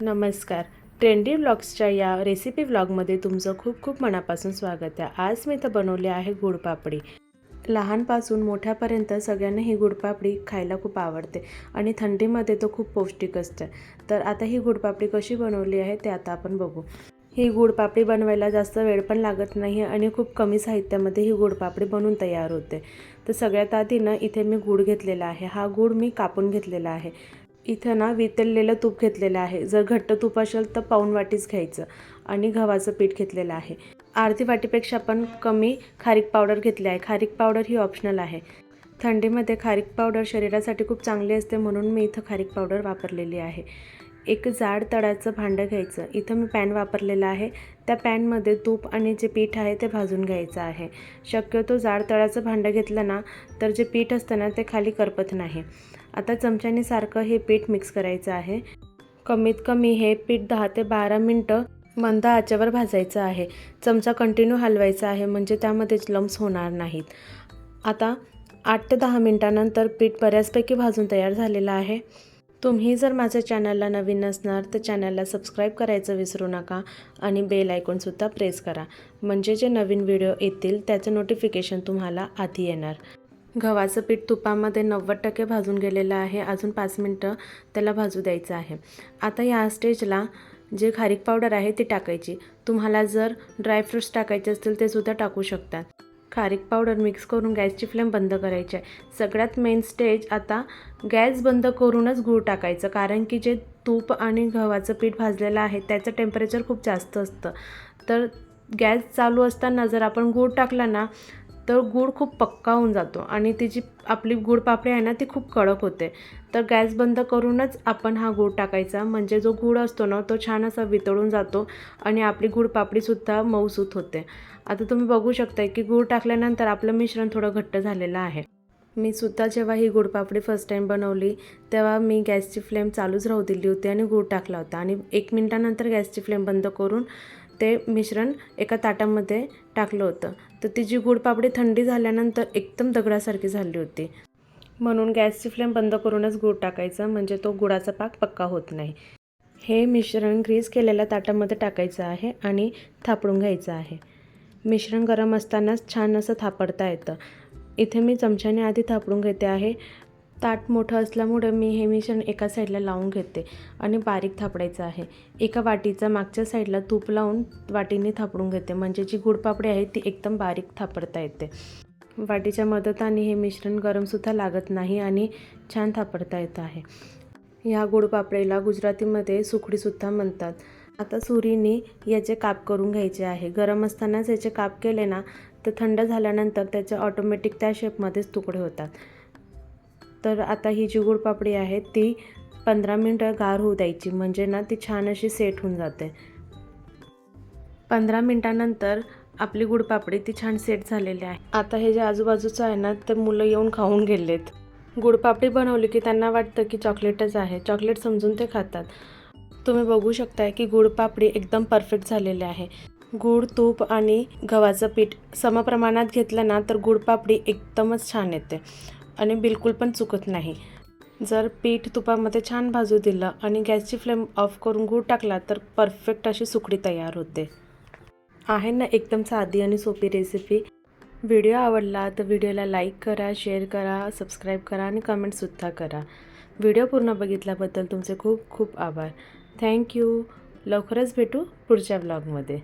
नमस्कार. ट्रेंडी व्लॉग्सच्या या रेसिपी व्लॉगमध्ये तुमचं खूप खूप मनापासून स्वागत आहे. आज मी इथं बनवली आहे गुडपापडी लहानपासून मोठ्यापर्यंत सगळ्यांना ही गुडपापडी खायला खूप आवडते आणि थंडीमध्ये तो खूप पौष्टिक असते. तर आता ही गुडपापडी कशी बनवली आहे ते आता आपण बघू. ही गुडपापडी बनवायला जास्त वेळ पण लागत नाही आणि खूप कमी साहित्यामध्ये ही गुडपापडी बनवून तयार होते. तर सगळ्यात आधी ना इथे मी गूळ घेतलेला आहे. हा गूळ मी कापून घेतलेला आहे. इथं ना वितळलेलं तूप घेतलेलं आहे. जर घट्ट तूप असेल तर पाऊण वाटीच घ्यायचं आणि गव्हाचं पीठ घेतलेलं आहे. अर्धी वाटीपेक्षा पण कमी खारीक पावडर घेतली आहे. खारीक पावडर ही ऑप्शनल आहे. थंडीमध्ये खारीक पावडर शरीरासाठी खूप चांगली असते म्हणून मी इथं खारीक पावडर वापरलेली आहे. एक जाड तळाचं भांडं घ्यायचं. इथं मी पॅन वापरलेला आहे. त्या पॅनमध्ये तूप आणि जे पीठ आहे ते भाजून घ्यायचं आहे. शक्यतो जाड तळाचं भांडं घेतलं ना तर जे पीठ असतं ना ते खाली करपत नाही. आता चमच्याने सारखं हे पीठ मिक्स करायचं आहे. कमीत कमी हे पीठ दहा ते बारा मिनटं मंद आचेवर भाजायचं आहे. चमचा कंटिन्यू हलवायचा आहे म्हणजे त्यामध्ये लम्स होणार नाहीत. आता आठ ते दहा मिनटानंतर पीठ बऱ्याचपैकी भाजून तयार झालेलं आहे. तुम्ही जर माझ्या चॅनलला नवीन नसणार तर चॅनलला सबस्क्राईब करायचं विसरू नका आणि बेल आयकॉनसुद्धा प्रेस करा. म्हणजे जे नवीन व्हिडिओ येतील त्याचं नोटिफिकेशन तुम्हाला आधी येणार. गव्हाचं पीठ तुपामध्ये नव्वद टक्के भाजून गेलेलं आहे. अजून पाच मिनटं त्याला भाजू द्यायचं आहे. आता या स्टेजला जे खारीक पावडर आहे ती टाकायची. तुम्हाला जर ड्रायफ्रुट्स टाकायचे असतील ते सुद्धा टाकू शकतात खारीक पावडर मिक्स करून गॅसची फ्लेम बंद करायची आहे. सगळ्यात मेन स्टेज आता गॅस बंद करूनच गूळ टाकायचं. कारण की जे तूप आणि गव्हाचं पीठ भाजलेलं आहे त्याचं टेम्परेचर खूप जास्त असतं. तर गॅस चालू असताना जर आपण गूळ टाकला ना तर गूळ खूप पक्का होऊन जातो आणि ती जी आपली गूळ पापडी आहे ना ती खूप कडक होते. तर गॅस बंद करूनच आपण हा गूळ टाकायचा. म्हणजे जो गूळ असतो ना तो छान असा वितळून जातो आणि आपली गूळ पापडीसुद्धा मऊसूत होते. आता तुम्ही बघू शकताय की गूळ टाकल्यानंतर आपलं मिश्रण थोडं घट्ट झालेलं आहे. मी सुद्धा जेव्हा ही गुडपापडी फर्स्ट टाईम बनवली तेव्हा मी गॅसची फ्लेम चालूच राहू दिली होती आणि गूळ टाकला होता. आणि एक मिनटानंतर गॅसची फ्लेम बंद करून ते मिश्रण एका ताटामध्ये टाकलं होतं. तर ती जी गुडपापडी थंडी झाल्यानंतर एकदम दगडासारखी झाली होती. म्हणून गॅसची फ्लेम बंद करूनच गूळ टाकायचा म्हणजे तो गुळाचा पाक पक्का होत नाही. हे मिश्रण ग्रीस केलेल्या ताटामध्ये टाकायचं आहे आणि थापडून घ्यायचं आहे. मिश्रण गरम असतानाच छान असं थापडता येतं. इथे मी चमच्याने आधी थापडून घेते आहे. ताट मोठं असल्यामुळे मी हे मिश्रण एका साईडला लावून घेते आणि बारीक थापडायचं आहे. एका वाटीचा मागच्या साईडला तूप लावून वाटीने थापडून घेते. म्हणजे जी गुडपापडी आहे ती एकदम बारीक थापडता येते. वाटीच्या मदताने हे मिश्रण गरमसुद्धा लागत नाही आणि छान थापडता येत आहे. ह्या गुडपापडीला गुजरातीमध्ये सुकडीसुद्धा म्हणतात. आता सुरीने याचे काप करून घ्यायचे आहे. गरम असतानाच याचे काप केले ना तर थंड झाल्यानंतर त्याचे ऑटोमॅटिक त्या शेपमध्येच तुकडे होतात. तर आता ही जी गुडपापडी आहे ती पंधरा मिनटं गार होऊ द्यायची. म्हणजे ना ती छान अशी सेट होऊन जाते. पंधरा मिनटानंतर आपली गुडपापडी ती छान सेट झालेली आहे. आता हे जे आजूबाजूचं आहे ना ते मुलं येऊन खाऊन गेलेत. गुडपापडी बनवली की त्यांना वाटतं की चॉकलेटच आहे. चॉकलेट समजून ते खातात. तुम्ही बघू शकताय की गुडपापडी एकदम परफेक्ट झालेली आहे. गूळ तूप आणि गव्हाचं पीठ समप्रमाणात घेतलं ना तर गुडपापडी एकदमच छान येते. आणि बिलकुल पण चुकत नाही. जर पीठ तुपामध्ये छान भाजू दिलं आणि गॅसची फ्लेम ऑफ करून गूळ टाकला तर परफेक्ट अशी सुकडी तयार होते. आहे ना एकदम साधी आणि सोपी रेसिपी व्हिडिओ आवडला तर व्हिडिओला लाईक करा शेअर करा सबस्क्राईब करा आणि कमेंटसुद्धा करा. व्हिडिओ पूर्ण बघितल्याबद्दल तुमचे खूप खूप आभार. थँक्यू लवकरच भेटू पुढच्या ब्लॉगमध्ये